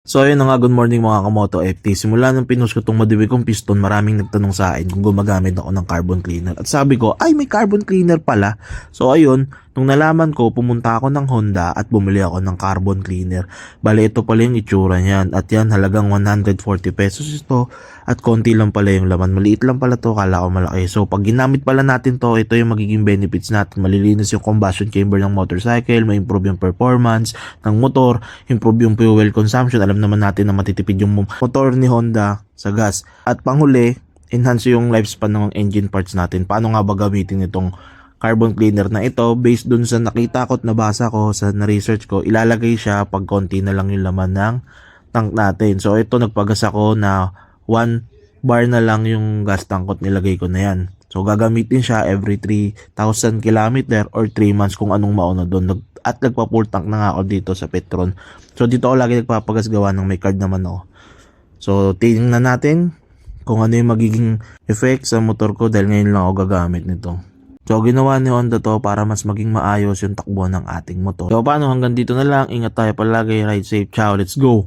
So ayun nga, good morning mga kamoto FT. Simula nung pinost ko tong madiwi kong piston, maraming nagtanong sa akin kung gumagamit ako ng carbon cleaner. At sabi ko, ay may carbon cleaner pala. So ayun, nung nalaman ko, pumunta ako ng Honda at bumili ako ng carbon cleaner. Bale, ito pala yung itsura niyan. At yan, halagang 140 pesos ito. At konti lang pala yung laman. Maliit lang pala to, kala ko malaki. So pag ginamit pala natin to, ito yung magiging benefits natin. Malilinis yung combustion chamber ng motorcycle, may improve yung performance ng motor, improve yung fuel consumption. Alam naman natin na matitipid yung motor ni Honda sa gas. At panghuli, enhance yung lifespan ng engine parts natin. Paano nga ba gamitin itong carbon cleaner na ito based dun sa nakita ko at nabasa ko sa na-research ko, ilalagay siya pag konti na lang yung laman ng tank natin. So ito nagpagas ako na 1 bar na lang yung gas tank ko nilagay ko na yan. So gagamitin siya every 3,000 km or 3 months kung anong mauna doon. At nagpa full tank na nga ako dito sa Petron. So dito ako lagi nagpapagas gawa ng may card naman ako. So tingnan natin kung ano yung magiging effect sa motor ko dahil ngayon lang ako gagamit nito. So ginawa ni Honda to para mas maging maayos yung takbo ng ating motor. So paano hanggang dito na lang. Ingat tayo palagi. Ride safe. Ciao. Let's go.